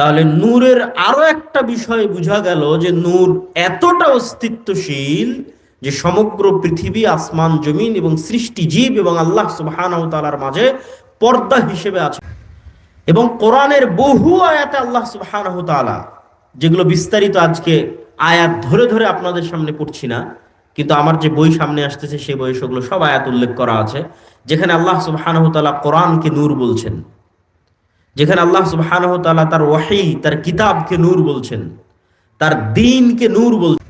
তাহলে নূরের আরও একটা বিষয় বোঝা গেল যে নূর এতটা অস্তিত্বশীল যে সমগ্র পৃথিবী, আসমান, জমিন এবং সৃষ্টি জীব এবং আল্লাহ সুবহানাহু মাঝে পর্দা হিসেবে আছে। এবং কোরআনের বহু আয়াতে আল্লাহ তাআলা, যেগুলো বিস্তারিত আজকে আয়াত ধরে ধরে আপনাদের সামনে পড়ছি না, কিন্তু আমার যে বই সামনে আসতেছে, সেই বই সেগুলো সব আয়াত উল্লেখ করা আছে, যেখানে আল্লাহ তাআলা কোরআনকে নূর বলছেন। যেখানে আল্লাহ সুবহানাহু তার ওয়াহি, তার কিতাবকে নূর বলছেন, তার দিনকে নূর বলছেন।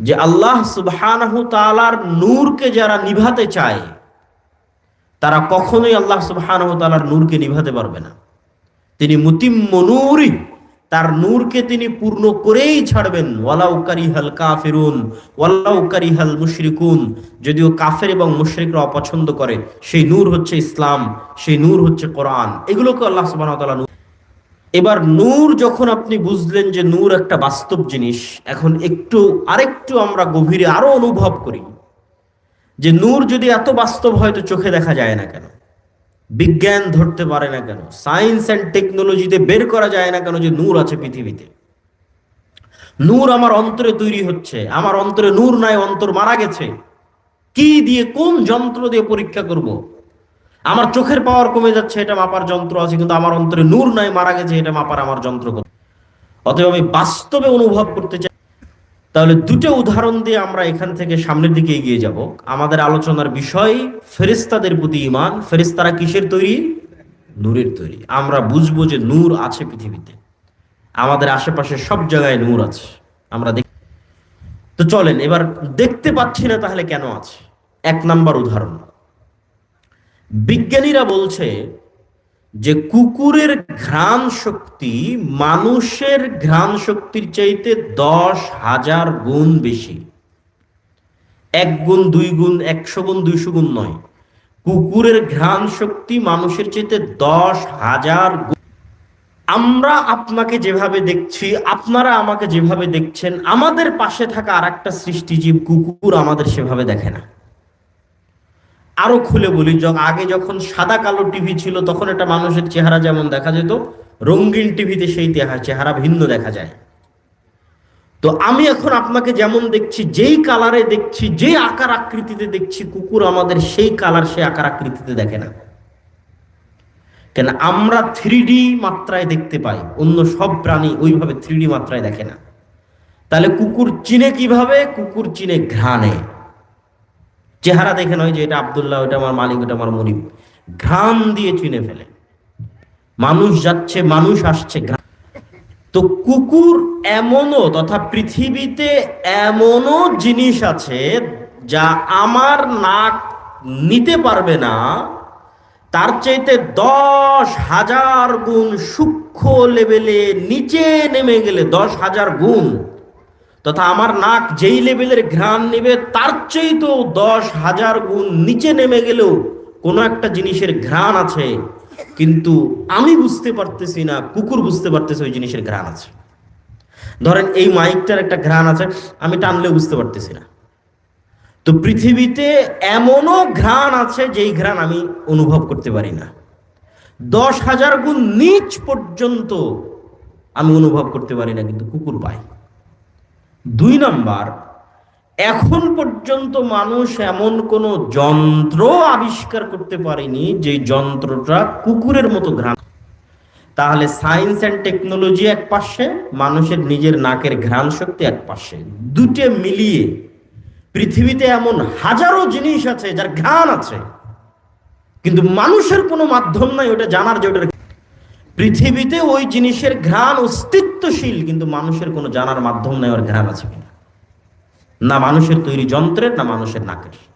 যে আল্লাহ সুবহানাহু তাআলার নূরকে যারা নিভাতে চায়, তারা কখনোই আল্লাহ সুবহানাহু তাআলার নূরকে নিভাতে পারবে না। তিনি মুতিম্ম নূরি তার নূরকে তিনি পূর্ণ করেই ছাড়বেন। ওয়ালাউ কারিহাল কাফিরুন, ওয়ালাউ কারিহাল মুশরিকুন। যদিও কাফের এবং মুশরিকরা অপছন্দ করে, সেই নূর হচ্ছে ইসলাম, সেই নূর হচ্ছে কোরআন। এগুলোকে আল্লাহ সুবহানাহু ওয়া তাআলা এবার নূর যখন আপনি বুঝলেন যে নূর একটা বাস্তব জিনিস, এখন একটু, আরেকটু আমরা গভীরে আরও অনুভব করি। যে নূর যদি এত বাস্তব হয় তো চোখে দেখা যায় না কেন? বিজ্ঞান ধরতে পারে না কেন সায়েন্স অ্যান্ড টেকনোলজিতে বের করা যায় না কেন যে নূর আছে পৃথিবীতে নূর আমার অন্তরে তৈরি হচ্ছে, আমার অন্তরে নূর নাই, অন্তর মারা গেছে কি দিয়ে, কোন যন্ত্র দিয়ে পরীক্ষা করব। আমার চোখের পাওয়ার কমে যাচ্ছে, এটা মাপার যন্ত্র আছে, কিন্তু আমার অন্তরে নূর নাই, মারা গেছে, এটা মাপার আমার যন্ত্র? অতএব আমি বাস্তবে অনুভব করতে চাই তাহলে দুটো উদাহরণ দিয়ে আমরা এখান থেকে সামনের দিকে এগিয়ে যাব। আমাদের আলোচনার বিষয় ফেরিস্তাদের প্রতি ইমান ফেরিস্তারা কিসের তৈরি? নূরের তৈরি। আমরা বুঝব যে নূর আছে পৃথিবীতে। আমাদের আশেপাশে সব জায়গায় নূর আছে। আমরা দেখ তো চলেন, এবার দেখতে পাচ্ছি না তাহলে কেন আছে। এক নাম্বার উদাহরণ। বিজ্ঞানীরা বলছে যে কুকুরের ঘ্রাণ শক্তি মানুষের ঘ্রাণ শক্তির চাইতে দশ হাজার গুণ বেশি। এক গুণ, দুই গুণ, একশো গুণ, দুইশো গুণ নয়। কুকুরের ঘ্রাণ শক্তি মানুষের চাইতে দশ হাজার আমরা আপনাকে যেভাবে দেখছি, আপনারা আমাকে যেভাবে দেখছেন, আমাদের পাশে থাকা আর একটা সৃষ্টিজীব কুকুর আমাদের সেভাবে দেখে না। আরও খুলে বলি আগে যখন সাদা কালো টিভি ছিল, তখন একটা মানুষের চেহারা যেমন দেখা যেত, রঙিন টিভিতে সেই চেহারা ভিন্ন দেখা যায়। তো আমি এখন আপনাকে যেমন দেখছি, যেই কালারে দেখছি যে আকার আকৃতিতে দেখছি, কুকুর আমাদের সেই কালার সে আকার আকৃতিতে দেখে না। কেন আমরা থ্রি মাত্রায় দেখতে পাই, অন্য সব প্রাণী ওইভাবে থ্রি মাত্রায় দেখে না। তাহলে কুকুর চিনে কীভাবে? কুকুর চিনে ঘ্রাণে। চেহারা দেখে নয় যে এটা আবদুল্লাহ, ওটা আমার মালিক, ওটা আমার মনিব ঘ্রাম দিয়ে চিনে ফেলে। মানুষ যাচ্ছে, মানুষ আসছে তো কুকুর এমনও, তথা পৃথিবীতে এমনও জিনিস আছে যা আমার নাক নিতে পারবে না, তার চাইতে দশ হাজার গুণ সূক্ষ্ম লেভেলে নিচে নেমে গেলে দশ হাজার গুণ তথা আমার নাক যেই লেভেলের ঘ্রাণ নেবে, তার চাইতেও দশ হাজার গুণ নিচে নেমে গেলেও কোনো একটা জিনিসের ঘ্রাণ আছে। কিন্তু আমি বুঝতে পারতেছি না, কুকুর বুঝতে পারতেছে ওই জিনিসের ঘ্রাণ আছে। ধরেন এই মাইকটার একটা ঘ্রাণ আছে, আমি টানলেও বুঝতে পারতেছি না। তো পৃথিবীতে এমনও ঘ্রাণ আছে যেই ঘ্রাণ আমি অনুভব করতে পারি না। দশ হাজার গুণ নিচ পর্যন্ত আমি অনুভব করতে পারি না, কিন্তু কুকুর পায়। দুই নাম্বার, এখন পর্যন্ত মানুষ এমন কোন যন্ত্র আবিষ্কার করতে পারেনি যে যন্ত্রটা কুকুরের মতো ঘ্রাণ। তাহলে সায়েন্স অ্যান্ড টেকনোলজি এক পাশে, মানুষের নিজের নাকের ঘ্রাণ শক্তি এক পাশে। দুটে মিলিয়ে পৃথিবীতে এমন হাজারো জিনিস আছে যার ঘ্রাণ আছে। কিন্তু মানুষের কোনো মাধ্যম নাই ওটা জানার যে ওটার পৃথিবীতে ওই জিনিসের ঘ্রাণ অস্তিত্বশীল, কিন্তু মানুষের কোনো জানার মাধ্যম নেই ওর ঘ্রাণ আছে কিনা। না মানুষের তৈরি যন্ত্রের, না মানুষের নাকের।